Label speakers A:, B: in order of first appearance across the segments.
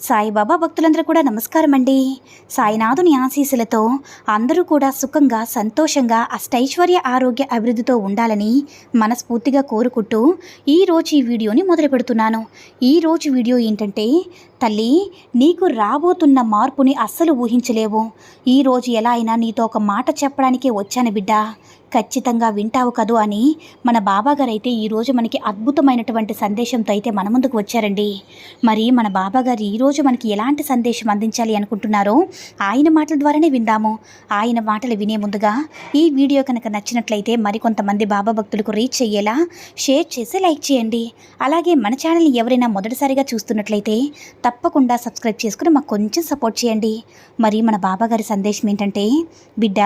A: సాయిబాబా భక్తులందరూ కూడా నమస్కారం అండి సాయినాథుని ఆశీస్సులతో అందరూ కూడా సుఖంగా సంతోషంగా అష్టైశ్వర్య ఆరోగ్య అభివృద్ధితో ఉండాలని మనస్ఫూర్తిగా కోరుకుంటూ ఈరోజు ఈ వీడియోని మొదలు పెడుతున్నాను. ఈరోజు వీడియో ఏంటంటే తల్లి నీకు రాబోతున్న మార్పుని అస్సలు ఊహించలేవు. ఈరోజు ఎలా అయినా నీతో ఒక మాట చెప్పడానికే వచ్చాను బిడ్డ. ఖచ్చితంగా వింటావు కదూ అని మన బాబాగారు అయితే ఈరోజు మనకి అద్భుతమైనటువంటి సందేశంతో అయితే మన ముందుకు వచ్చారండి. మరి మన బాబాగారు ఈరోజు మనకి ఎలాంటి సందేశం అందించాలి అనుకుంటున్నారో ఆయన మాటల ద్వారానే విందాము. ఆయన మాటలు వినే ముందుగా ఈ వీడియో కనుక నచ్చినట్లయితే మరికొంతమంది బాబా భక్తులకు రీచ్ అయ్యేలా షేర్ చేసి లైక్ చేయండి. అలాగే మన ఛానల్ని ఎవరైనా మొదటిసారిగా చూస్తున్నట్లయితే తప్పకుండా సబ్స్క్రైబ్ చేసుకుని మాకు కొంచెం సపోర్ట్ చేయండి. మరి మన బాబాగారి సందేశం ఏంటంటే బిడ్డ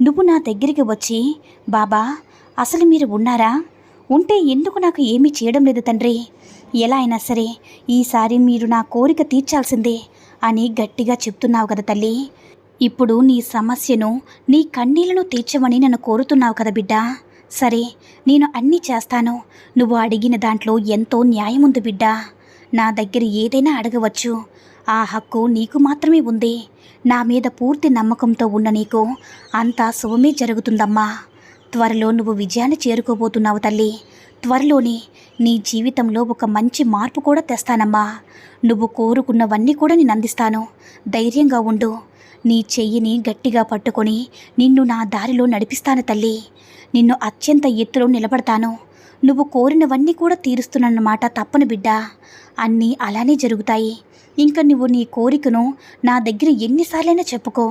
A: నువ్వు నా దగ్గరికి వచ్చి బాబా అసలు మీరు ఉన్నారా? ఉంటే ఎందుకు నాకు ఏమీ చేయడం లేదు తండ్రి? ఎలా అయినా సరే ఈసారి మీరు నా కోరిక తీర్చాల్సిందే అని గట్టిగా చెప్తున్నావు కదా తల్లి. ఇప్పుడు నీ సమస్యను నీ కన్నీళ్ళను తీర్చమని నన్ను కోరుతున్నావు కదా బిడ్డ. సరే నేను అన్నీ చేస్తాను. నువ్వు అడిగిన దాంట్లో ఎంతో న్యాయం ఉంది బిడ్డ. నా దగ్గర ఏదైనా అడగవచ్చు. ఆ హక్కు నీకు మాత్రమే ఉంది. నా మీద పూర్తి నమ్మకంతో ఉన్న నీకు అంతా శుభమే జరుగుతుందమ్మా. త్వరలో నువ్వు విజయాన్ని చేరుకోబోతున్నావు తల్లి. త్వరలోనే నీ జీవితంలో ఒక మంచి మార్పు కూడా తెస్తానమ్మా. నువ్వు కోరుకున్నవన్నీ కూడా నేను అందిస్తాను. ధైర్యంగా ఉండు. నీ చెయ్యిని గట్టిగా పట్టుకొని నిన్ను నా దారిలో నడిపిస్తాను తల్లి. నిన్ను అత్యంత ఎత్తులో నిలబడతాను. నువ్వు కోరినవన్నీ కూడా తీరుస్తున్నానన్నమాట తప్పను బిడ్డ. అన్నీ అలానే జరుగుతాయి. ఇంకా నువ్వు నీ కోరికను నా దగ్గర ఎన్నిసార్లైనా చెప్పుకో.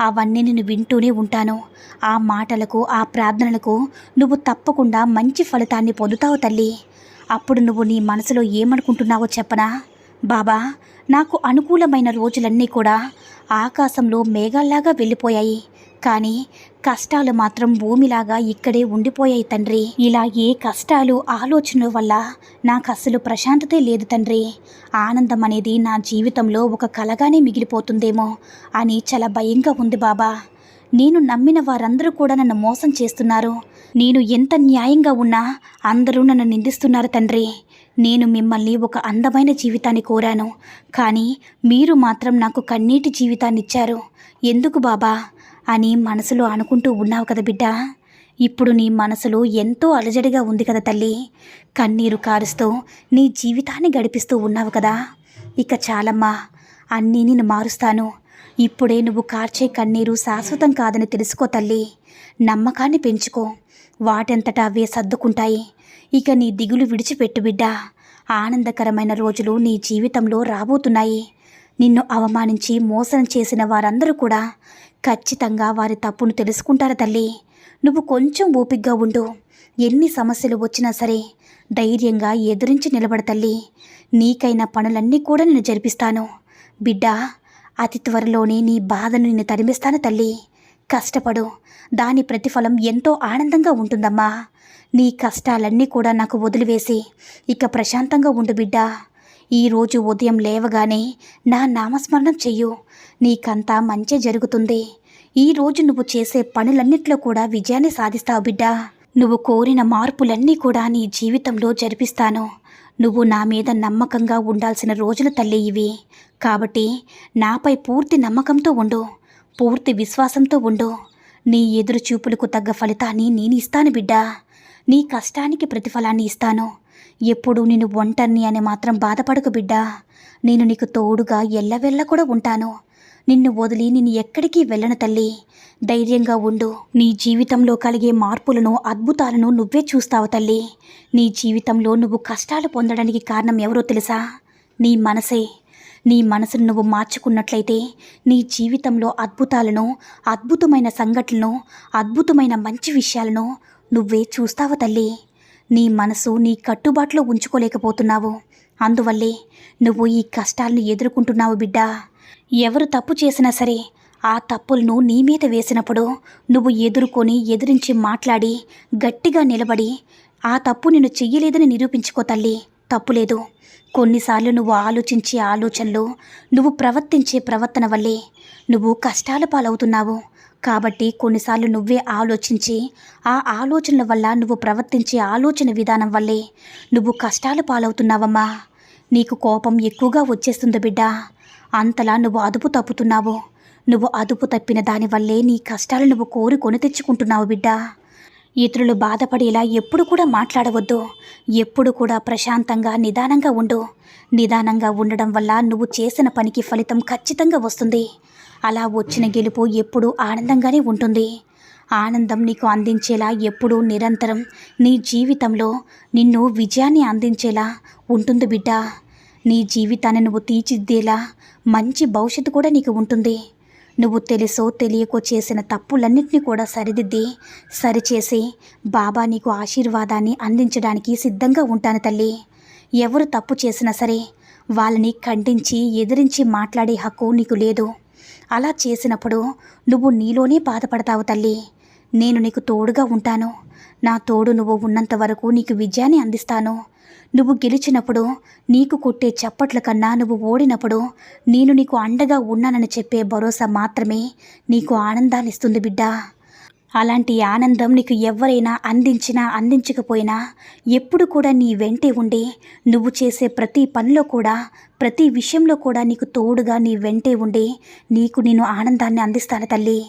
A: అవన్నీ నేను వింటూనే ఉంటాను. ఆ మాటలకు ఆ ప్రార్థనలకు నువ్వు తప్పకుండా మంచి ఫలితాన్ని పొందుతావు తల్లి. అప్పుడు నువ్వు నీ మనసులో ఏమనుకుంటున్నావో చెప్పనా? బాబా నాకు అనుకూలమైన రోజులన్నీ కూడా ఆకాశంలో మేఘాల్లాగా వెళ్ళిపోయాయి. కానీ కష్టాలు మాత్రం భూమిలాగా ఇక్కడే ఉండిపోయాయి తండ్రి. ఇలా ఏ కష్టాలు ఆలోచనల వల్ల నాకు అస్సలు ప్రశాంతతే లేదు తండ్రి. ఆనందం అనేది నా జీవితంలో ఒక కలగానే మిగిలిపోతుందేమో అని చాలా భయంగా ఉంది బాబా. నేను నమ్మిన వారందరూ కూడా నన్ను మోసం చేస్తున్నారు. నేను ఎంత న్యాయంగా ఉన్నా అందరూ నన్ను నిందిస్తున్నారు తండ్రి. నేను మిమ్మల్ని ఒక అందమైన జీవితాన్ని కోరాను. కానీ మీరు మాత్రం నాకు కన్నీటి జీవితాన్ని ఇచ్చారు ఎందుకు బాబా? అని మనసులో అనుకుంటూ ఉన్నావు కదా బిడ్డ. ఇప్పుడు నీ మనసులో ఎంతో అలజడిగా ఉంది కదా తల్లి. కన్నీరు కారుస్తూ నీ జీవితాన్ని గడిపిస్తూ ఉన్నావు కదా. ఇక చాలమ్మా అన్నీ నేను మారుస్తాను. ఇప్పుడే నువ్వు కార్చే కన్నీరు శాశ్వతం కాదని తెలుసుకో తల్లి. నమ్మకాన్ని పెంచుకో. వాటంతటా అవే సర్దుకుంటాయి. ఇక నీ దిగులు విడిచిపెట్టు బిడ్డ. ఆనందకరమైన రోజులు నీ జీవితంలో రాబోతున్నాయి. నిన్ను అవమానించి మోసం చేసిన వారందరూ కూడా ఖచ్చితంగా వారి తప్పును తెలుసుకుంటారు తల్లి? నువ్వు కొంచెం ఓపిగ్గా ఉండు. ఎన్ని సమస్యలు వచ్చినా సరే ధైర్యంగా ఎదురించి నిలబడ తల్లి. నీకైన పనులన్నీ కూడా నేను జరిపిస్తాను. బిడ్డ అతి త్వరలోనే నీ బాధను నిన్ను తరిమిస్తాను తల్లి. కష్టపడు. దాని ప్రతిఫలం ఎంతో ఆనందంగా ఉంటుందమ్మా. నీ కష్టాలన్నీ కూడా నాకు వదిలివేసి ఇక ప్రశాంతంగా ఉండు బిడ్డ. ఈరోజు ఉదయం లేవగానే నా నామస్మరణం చెయ్యు. నీకంతా మంచి జరుగుతుంది. ఈరోజు నువ్వు చేసే పనులన్నిట్లో కూడా విజయాన్ని సాధిస్తావు బిడ్డా. నువ్వు కోరిన మార్పులన్నీ కూడా నీ జీవితంలో జరిపిస్తాను. నువ్వు నా మీద నమ్మకంగా ఉండాల్సిన రోజులు తల్లి ఇవి. కాబట్టి నాపై పూర్తి నమ్మకంతో ఉండు. పూర్తి విశ్వాసంతో ఉండు. నీ ఎదురు చూపులకు తగ్గ ఫలితాన్ని నేను ఇస్తాను బిడ్డా. నీ కష్టానికి ప్రతిఫలాన్ని ఇస్తాను. ఎప్పుడు నేను ఒంటరిని అని మాత్రం బాధపడకు బిడ్డా. నేను నీకు తోడుగా ఎల్లవెల్ల కూడా ఉంటాను. నిన్ను వదిలి నేను ఎక్కడికి వెళ్ళను తల్లి. ధైర్యంగా ఉండు. నీ జీవితంలో కలిగే మార్పులను అద్భుతాలను నువ్వే చూస్తావు తల్లి. నీ జీవితంలో నువ్వు కష్టాలు పొందడానికి కారణం ఎవరో తెలుసా? నీ మనసే. నీ మనసును నువ్వు మార్చుకున్నట్లయితే నీ జీవితంలో అద్భుతాలను అద్భుతమైన సంఘటనలను అద్భుతమైన మంచి విషయాలను నువ్వే చూస్తావు తల్లి. నీ మనసు నీ కట్టుబాటులో ఉంచుకోలేకపోతున్నావు. అందువల్లే నువ్వు ఈ కష్టాలను ఎదుర్కొంటున్నావు బిడ్డా. ఎవరు తప్పు చేసినా సరే ఆ తప్పులను నీ మీద వేసినప్పుడు నువ్వు ఎదుర్కొని ఎదిరించి మాట్లాడి గట్టిగా నిలబడి ఆ తప్పు నేను చెయ్యలేదని నిరూపించుకో తల్లి. తప్పులేదు కొన్నిసార్లు నువ్వు ఆలోచించే ఆలోచనలు నువ్వు ప్రవర్తించే ప్రవర్తన వల్లే నువ్వు కష్టాల పాలవుతున్నావు. కాబట్టి కొన్నిసార్లు నువ్వే ఆలోచించి ఆ ఆలోచనల వల్ల నువ్వు ప్రవర్తించే ఆలోచన విధానం వల్లే నువ్వు కష్టాలు పాలవుతున్నావమ్మా. నీకు కోపం ఎక్కువగా వచ్చేస్తుంది బిడ్డ. అంతలా నువ్వు అదుపు తప్పుతున్నావు. నువ్వు అదుపు తప్పిన దానివల్లే నీ కష్టాలు నువ్వు కోరుకొని తెచ్చుకుంటున్నావు బిడ్డ. ఇతరులు బాధపడేలా ఎప్పుడు కూడా మాట్లాడవద్దు. ఎప్పుడు కూడా ప్రశాంతంగా నిదానంగా ఉండు. నిదానంగా ఉండడం వల్ల నువ్వు చేసిన పనికి ఫలితం ఖచ్చితంగా వస్తుంది. అలా వచ్చిన గెలుపు ఎప్పుడూ ఆనందంగానే ఉంటుంది. ఆనందం నీకు అందించేలా ఎప్పుడూ నిరంతరం నీ జీవితంలో నిన్ను విజయాన్ని అందించేలా ఉంటుంది బిడ్డ. నీ జీవితాన్ని నువ్వు తీర్చిద్దేలా మంచి భవిష్యత్తు కూడా నీకు ఉంటుంది. నువ్వు తెలుసో తెలియకో చేసిన తప్పులన్నింటినీ కూడా సరిదిద్ది సరిచేసి బాబా నీకు ఆశీర్వాదాన్ని అందించడానికి సిద్ధంగా ఉంటాను తల్లి. ఎవరు తప్పు చేసినా సరే వాళ్ళని ఖండించి ఎదిరించి మాట్లాడే హక్కు నీకు లేదు. అలా చేసినప్పుడు నువ్వు నీలోనే బాధపడతావు తల్లి. నేను నీకు తోడుగా ఉంటాను. నా తోడు నువ్వు ఉన్నంత వరకు నీకు విజయాన్ని అందిస్తాను. నువ్వు గెలిచినప్పుడు నీకు కొట్టే చప్పట్ల కన్నా నువ్వు ఓడినప్పుడు నేను నీకు అండగా ఉన్నానని చెప్పే భరోసా మాత్రమే నీకు ఆనందాన్నిస్తుంది బిడ్డా. అలాంటి ఆనందం నీకు ఎవరైనా అందించినా అందించకపోయినా ఎప్పుడు కూడా నీ వెంటే ఉండి నువ్వు చేసే ప్రతి పనిలో కూడా ప్రతి విషయంలో కూడా నీకు తోడుగా నీ వెంటే ఉండి నీకు నేను ఆనందాన్ని అందిస్తాను తల్లి.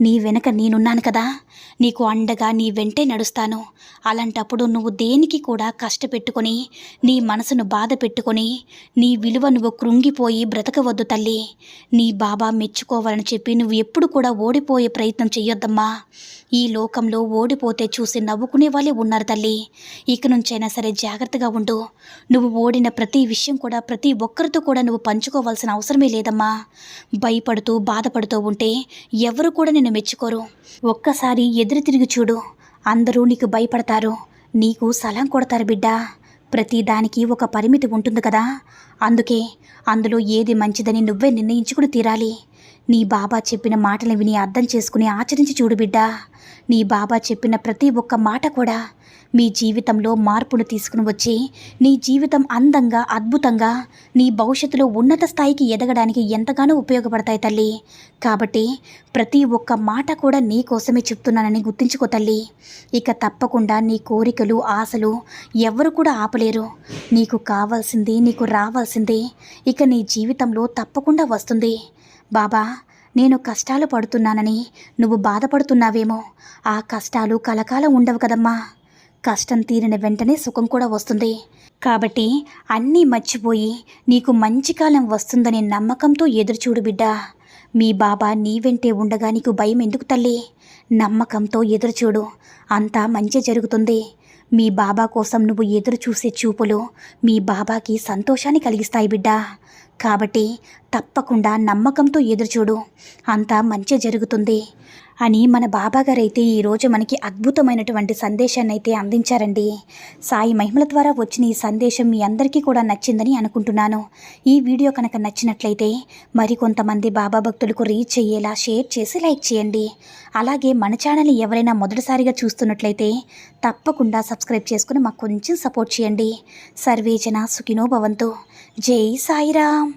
A: నీ వెనక నేనున్నాను కదా. నీకు అండగా నీ వెంటే నడుస్తాను. అలాంటప్పుడు నువ్వు దేనికి కూడా కష్టపెట్టుకొని నీ మనసును బాధ పెట్టుకొని నీ విలువ నువ్వు కృంగిపోయి బ్రతకవద్దు తల్లి. నీ బాబా మెచ్చుకోవాలని చెప్పి నువ్వు ఎప్పుడు కూడా ఓడిపోయే ప్రయత్నం చెయ్యొద్దమ్మా. ఈ లోకంలో ఓడిపోతే చూసి నవ్వుకునే వాళ్ళే ఉన్నారు తల్లి. ఇక నుంచైనా సరే జాగ్రత్తగా ఉండు. నువ్వు ఓడిన ప్రతి విషయం కూడా ప్రతి ఒక్కరితో కూడా నువ్వు పంచుకోవాల్సిన అవసరమే లేదమ్మా. భయపడుతూ బాధపడుతూ ఉంటే ఎవరు కూడా నిన్ను మెచ్చుకోరు. ఒక్కసారి ఎదురు తిరిగి చూడు. అందరూ నీకు భయపడతారు. నీకు సలాం కొడతారు బిడ్డ. ప్రతి దానికి ఒక పరిమితి ఉంటుంది కదా. అందుకే అందులో ఏది మంచిదని నువ్వే నిర్ణయించుకుని తీరాలి. నీ బాబా చెప్పిన మాటలు విని అర్థం చేసుకుని ఆచరించి చూడు బిడ్డా. నీ బాబా చెప్పిన ప్రతి ఒక్క మాట కూడా మీ జీవితంలో మార్పును తీసుకుని వచ్చి నీ జీవితం అందంగా అద్భుతంగా నీ భవిష్యత్తులో ఉన్నత స్థాయికి ఎదగడానికి ఎంతగానో ఉపయోగపడతాయి తల్లి. కాబట్టి ప్రతి ఒక్క మాట కూడా నీ కోసమే చెప్తున్నానని గుర్తుంచుకో తల్లి. ఇక తప్పకుండా నీ కోరికలు ఆశలు ఎవరు కూడా ఆపలేరు. నీకు కావాల్సింది నీకు రావాల్సింది ఇక నీ జీవితంలో తప్పకుండా వస్తుంది. బాబా నేను కష్టాలు పడుతున్నానని నువ్వు బాధపడుతున్నావేమో. ఆ కష్టాలు కలకాలం ఉండవు కదమ్మా. కష్టం తీరిన వెంటనే సుఖం కూడా వస్తుంది. కాబట్టి అన్నీ మర్చిపోయి నీకు మంచి కాలం వస్తుందనే నమ్మకంతో ఎదురుచూడు బిడ్డ. మీ బాబా నీ వెంటే ఉండగా నీకు భయం ఎందుకు తల్లి? నమ్మకంతో ఎదురుచూడు. అంతా మంచి జరుగుతుంది. మీ బాబా కోసం నువ్వు ఎదురు చూసే చూపులు మీ బాబాకి సంతోషాన్ని కలిగిస్తాయి బిడ్డ. కాబట్టి తప్పకుండా నమ్మకంతో ఎదురుచూడు. అంతా మంచి జరుగుతుంది అని మన బాబాగారైతే ఈరోజు మనకి అద్భుతమైనటువంటి సందేశాన్ని అయితే అందించారండి. సాయి మహిమల ద్వారా వచ్చిన ఈ సందేశం మీ అందరికీ కూడా నచ్చిందని అనుకుంటున్నాను. ఈ వీడియో కనుక నచ్చినట్లయితే మరికొంతమంది బాబా భక్తులకు రీచ్ అయ్యేలా షేర్ చేసి లైక్ చేయండి. అలాగే మన ఛానల్ ఎవరైనా మొదటిసారిగా చూస్తున్నట్లయితే తప్పకుండా సబ్స్క్రైబ్ చేసుకుని మాకు కొంచెం సపోర్ట్ చేయండి. సర్వేజన సుఖినో భవంతు. జై సాయిరామ్